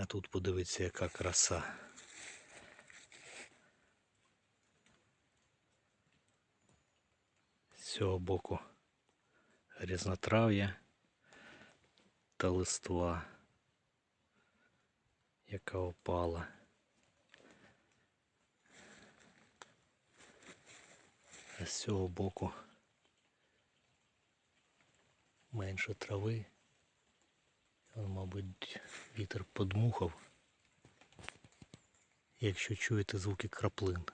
А тут подивіться, яка краса. З цього боку різнотрав'я та листва, яка опала. А з цього боку менше трави. Мабуть, вітер подмухав. Якщо чуєте звуки краплин.